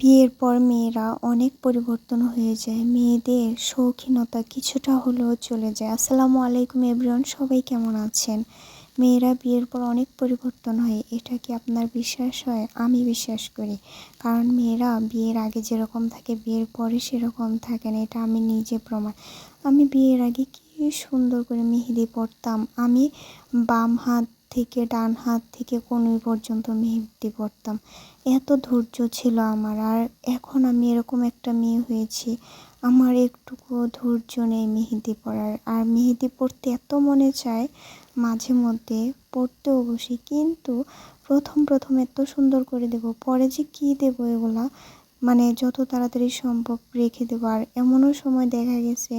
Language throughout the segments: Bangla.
বিয়ের পর মেয়েরা অনেক পরিবর্তন হয়ে যায়। মেয়েদের শৌখিনতা কিছুটা হলেও চলে যায়। আসসালামু আলাইকুম এভরিওয়ান, সবাই কেমন আছেন? মেয়েরা বিয়ের পর অনেক পরিবর্তন হয়। এটা কি আপনার বিশ্বাস হয়? আমি বিশ্বাস করি। কারণ মেয়েরা বিয়ের আগে যেরকম থাকে, বিয়ের পরে সেরকম থাকে না। এটা আমি নিজে প্রমাণ। আমি বিয়ের আগে কি সুন্দর করে মেহেদি পরতাম। আমি বাম হাত থেকে ডান হাত থেকে কনুই পর্যন্ত মেহেদি পরতাম এত ধৈর্য ছিল আমার, আর এখন আমি এরকম একটা মেয়ে হয়েছি, আমার একটুকু ধৈর্য নেই মেহেদি পরার আর মেহেদি পড়তে এত মনে চায়, মাঝে মধ্যে পড়তেও বসি, কিন্তু প্রথম প্রথম এত সুন্দর করে দেব, পরে যে কী দেবো এগুলা মানে যত তাড়াতাড়ি সম্ভব রেখে দেবো। আর এমনও সময় দেখা গেছে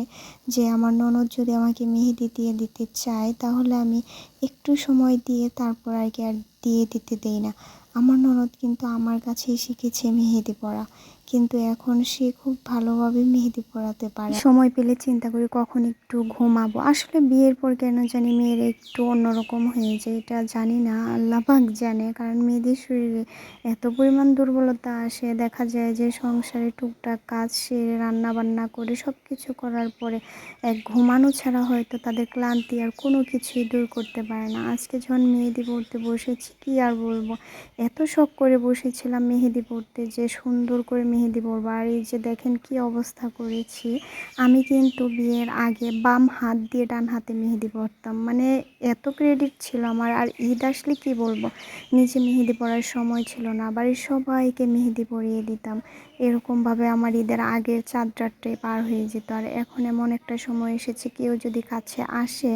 যে আমার ননদ যদি আমাকে মেহেদি দিয়ে দিতে চায়, তাহলে আমি একটু সময় দিয়ে তারপর আর কি আর দিয়ে দিতে দেই না। আমার ননদ কিন্তু আমার কাছেই শিখেছে মেহেদি পরা কিন্তু এখন সে খুব ভালোভাবে মেহেদি পরাতে পারে। সময় পেলে চিন্তা করি কখন একটু ঘুমাবো। আসলে বিয়ের পর কেন জানি মেয়ের একটু অন্যরকম হয়ে যায়, এটা জানি না। আল্লাপাক জানে, কারণ মেয়েদের শরীরে এত পরিমাণ দুর্বলতা আসে। দেখা যায় যে সংসারে টুকটাক কাজ সেরে রান্না বান্না করে সব কিছু করার পরে এক ঘুমানো ছাড়া হয়তো তাদের ক্লান্তি আর কোনো কিছুই দূর করতে পারে না। আজকে যখন মেহেদি পড়তে বসেছি কী আর বলব? এত শখ করে বসেছিলাম মেহেদি পড়তে যে সুন্দর করে মেহেদি পরবো। আর এই যে দেখেন কি অবস্থা করেছি। আমি কিন্তু বিয়ের আগে বাম হাত দিয়ে ডান হাতে মেহেদি পরতাম। মানে এত ক্রেডিট ছিল আমার। আর ঈদ আসলে কি বলব? নিজে মেহেদি পরার সময় ছিল না। বাড়ির সবাইকে মেহেদি পরিয়ে দিতাম। এরকমভাবে আমার ঈদের আগের রাতটাই পার হয়ে যেত। আর এখন এমন একটা সময় এসেছে, কেউ যদি কাছে আসে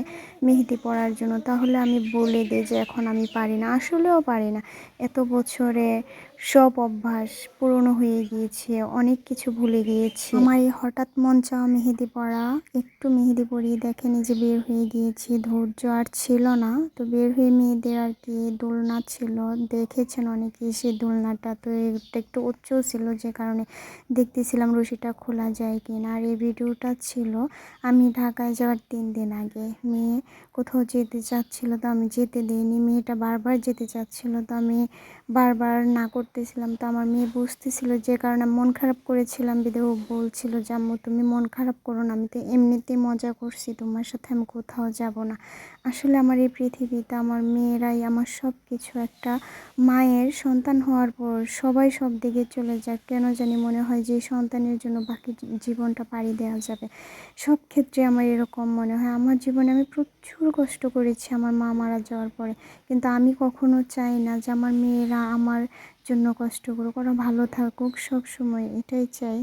মেহেদি পরার জন্য, তাহলে আমি বলে দিই যে এখন আমি পারি না। আসলেও পারি না। এত বছরে সব অভ্যাস পুরনো হয়ে গিয়েছে, অনেক কিছু ভুলে গিয়েছি। আমার এই হঠাৎ মন চাওয়া মেহেদি পড়া একটু মেহেদি পরিয়ে দেখে নিজে বের হয়ে গিয়েছি, ধৈর্য আর ছিল না। তো বের হয়ে মেয়েদের আর কি দোলনা ছিল, দেখেছেন অনেকেই সেই দোলনাটা, তো এটা একটু উচ্চ ছিল যে কারণে দেখতেছিলাম রশিটা খোলা যায় কি না আর এই ভিডিওটা ছিল, আমি ঢাকায় যাওয়ার তিন দিন আগে। মেয়ে কোথাও যেতে চাচ্ছিল তো আমি যেতে দিইনি, মেয়েটা বারবার যেতে চাচ্ছিল তো আমি বারবার না করতেছিলাম তো আমার মেয়ে বুঝতেছিল যে কারণে মন খারাপ করেছিলাম বিদে ও বলছিল যে আম্মু তুমি মন খারাপ করো না, আমি তো এমনিতেই মজা করছি, তোমার সাথে আমি কোথাও যাব না। আসলে আমার এই পৃথিবীতে আমার মেয়েরাই আমার সব কিছু একটা মায়ের সন্তান হওয়ার পর সবাই সব দিকে চলে যায়। কেন জানি মনে হয় যে সন্তানের জন্য বাকি জীবনটা পাড়ি দেওয়া যাবে। সব ক্ষেত্রে আমার এরকম মনে হয়। আমার জীবনে আমি প্রচুর কষ্ট করেছি, আমার মা মারা যাওয়ার পরে। কিন্তু আমি কখনো চাই না যে আমার মেয়েরা আমার জন্য কষ্ট করুক ওরা ভালো থাকুক সব সময় এটাই চাই।